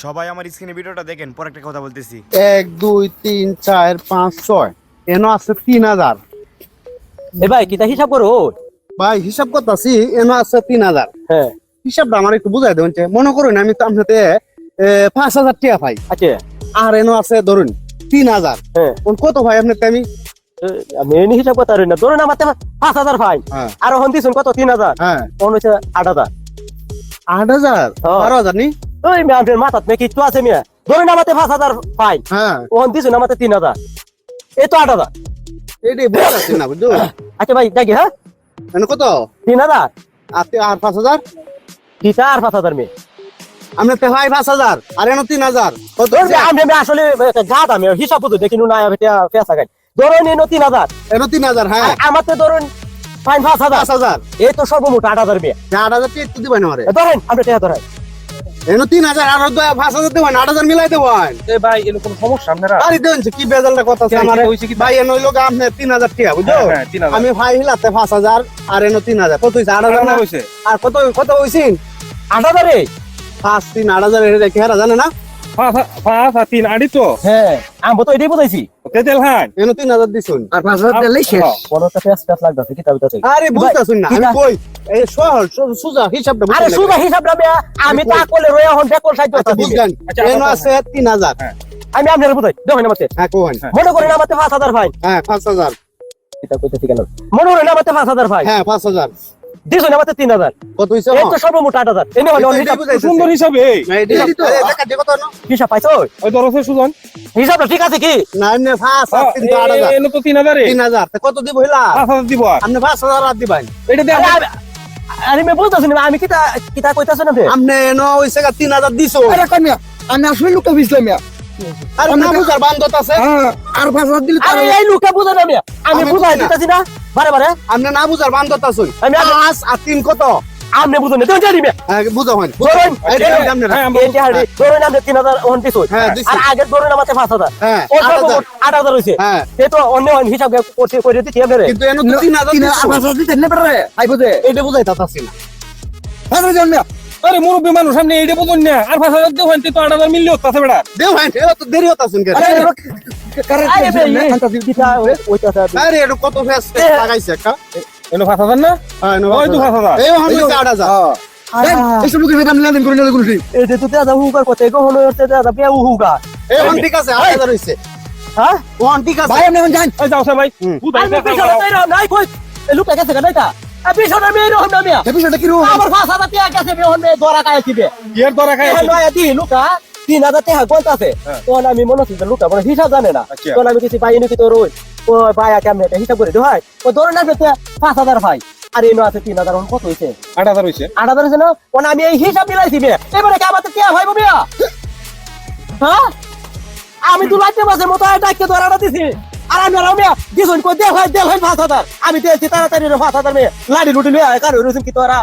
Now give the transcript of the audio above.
সবাই আমার স্ক্রিনে ভিডিওটা দেখেন পর একটা কথা বলতেছি। এক দুই তিন চার পাঁচ ছয়। এনো আছে তিন হাজার। এ ভাই কিতা হিসাব করো? ভাই হিসাব করতেছি এনো আছে তিন হাজার। হ্যাঁ। হিসাবটা আমার একটু বুঝাই দেবেন মনে করুন আমি তো আপনাতে পাঁচ হাজার টাকা পাই। আচ্ছা। আর এনো আছে ধরুন তিন হাজার। হ্যাঁ। কোন কত ভাই আপনাতে আমি? আমি হিসাব করতে পারি না। ধরুন আমার পাঁচ হাজার ফাইন হ্যাঁ। আর এখন দিছুন কত? তিন হাজার। হ্যাঁ। কোন হচ্ছে আট হাজার। আট হাজার? হ্যাঁ। বারো হাজার নি? ওই মেয়ে আপনার মাথাত মেয়ে কিচ্ছু আছে মেয়ে। ধরুন আমার পাঁচ হাজার ফাইন হ্যাঁ। ওখান দিছুন আমার তিন হাজার। এই তো আট হাজার। এটাই বুঝতে পারছি না বুঝছ? আচ্ছা ভাই দেখি হ্যাঁ? এনো কত? তিন হাজার। আর পাঁচ হাজার? কিতা আর পাঁচ হাজার মেয়ে। আপনাতে ভাই পাঁচ হাজার আর এনো তিন হাজার। কত ধরুন হচ্ছে? আমি আমি আসলে গাত আমি হিসাব বুঝো দেখি না পেঁচা গাই ধরুন এনো তিন হাজার। এনো তিন হাজার হ্যাঁ। আমার তো ধরুন ফাইন পাঁচ হাজার। পাঁচ হাজার। এই তো সর্বমোট আট হাজার মেয়ে। আট হাজার দিবেন ধরেন আপনি টাকা ধরেন এনো তিন হাজার আর পাঁচ হাজার দেবেন আট হাজার মিলাই দেবেন এ ভাই এরকম সমস্যা আপনারা? আরে দেন কি বেজালটা কথা আছে কে- আমারে। কে হইছে কি? ভাই এনো লোক আপনি তিন হাজার টাকা হ্যাঁ, হ্যাঁ। আমি ভাই হিলাতে পাঁচ হাজার আর এনো তিন হাজার। কত হয়েছে আট হাজার না? হয়েছে আর কত কত হয়েছে আট হাজারে? পাঁচ তিন আট হাজার এটা কি জানে না? পাঁচ পাঁচ আর তিন আড়ি তো। হ্যাঁ। আমি তো এটাই বুঝাইছি। তেল হ্যাঁ এন 3000 দিছুন। আর কি তাবিতা আমি কই? এই সহজ সুজা হিসাবটা আরে সুজা হিসাবটা বে আমি তা কোলে আপনার বুঝাই। দেখেন হ্যাঁ। মনে করেন আমাতে 5000 ভাই। হ্যাঁ পাঁচ এটা মনে করেন আমাতে 5000 ভাই। হ্যাঁ 5000 দিছো না তিন হাজার। কত হইছে সর্বমোট আট হাজার। এনে হলো সুন্দর হিসাবে। হিসাব পাইছো? সুজন। ঠিক আছে কি? না না পাঁচ আর। আমি কিতা কিতা কইতাছো না আমনে নো ওই জায়গা দিছো। আরে আমি আসলে লোকটা বুঝলাম মিয়া। আর না বুঝার বান্ধত আছে। আর 5000 দিলে আরে এই লোকটা বুঝা আমি বুঝাই দিতাছি না। বারে বারে। আপনি না বুঝার বান আগে- পাঁচ আর তিন কত? আপনি বুঝুন না তুই জানি। হ্যাঁ, বুঝো হয় ধরুন ধরুন আপনি তিন হাজার। হ্যাঁ। আর আগের ধরুন আমাকে পাঁচ হাজার। হ্যাঁ। ও আট হাজার। হয়েছে হ্যাঁ। সে তো অন্য অন্য হিসাব করে দিচ্ছি আপনারে কিন্তু এনো তো তিন হাজার দিতে নেবে রে আই বুঝে। এইটা বুঝাই তাতাছি না। আরে মুরব্বী মানুষ সামনে এইটা বলুন না। আর পাঁচ হাজার দেবেন তো আট হাজার মিললে হচ্ছে বেড়া। দেও ভাই এরা তো দেরি হতাছেন কেন? আরে এটা কত ফেস লাগাইছে একটা? এনে পাঁচ হাজার না? হ্যাঁ এনো ওই তো পাঁচ হাজার এই আট হাজার। এইসব লোকের সাথে আমি লেনদেন করে যে দাদা হুকার কথা এগো হলো দাদা পেয়া হুকা এই হন ঠিক আছে আট হাজার হইছে। হ্যাঁ? ওহন ঠিক আছে। ভাই আমি এখন এই যাও সে হুম। নাই কই? পিছনে না মিয়া? কি রো আমার পাঁচ হাজার টাকা গেছে মেয়ে হন দরা কায় দিবে। এর দরা খাই নয়া দি লুকা তিন হাজার টাকা আছে। তখন আমি মনে হচ্ছে লুকা মানে হিসাব জানে না। আচ্ছা। তখন আমি কিছু পাই নাকি তোর ও ভাই কেমন এটা হিসাব করে দিও ভাই ও ধরুন না পাঁচ হাজার ভাই। আর এই আছে তিন হাজার কত হয়েছে আট হাজার হয়েছে আট হাজার হয়েছে না? ওনা আমি এই হিসাব মিলাইছি মেয়ে এবারে কি আমার ভাই মিয়া? হ্যাঁ? আমি দু লাখ মাসের মতো ডাকতে ধরাটা দিছি। আর আমি আর মিয়া দিছুন কই দেখ ভাই দেখ ভাই পাঁচ হাজার আমি দিয়েছি তাড়াতাড়ি পাঁচ হাজার মেয়ে। লাড়ি লুটি নিয়ে কারও রয়েছেন কি তোরা?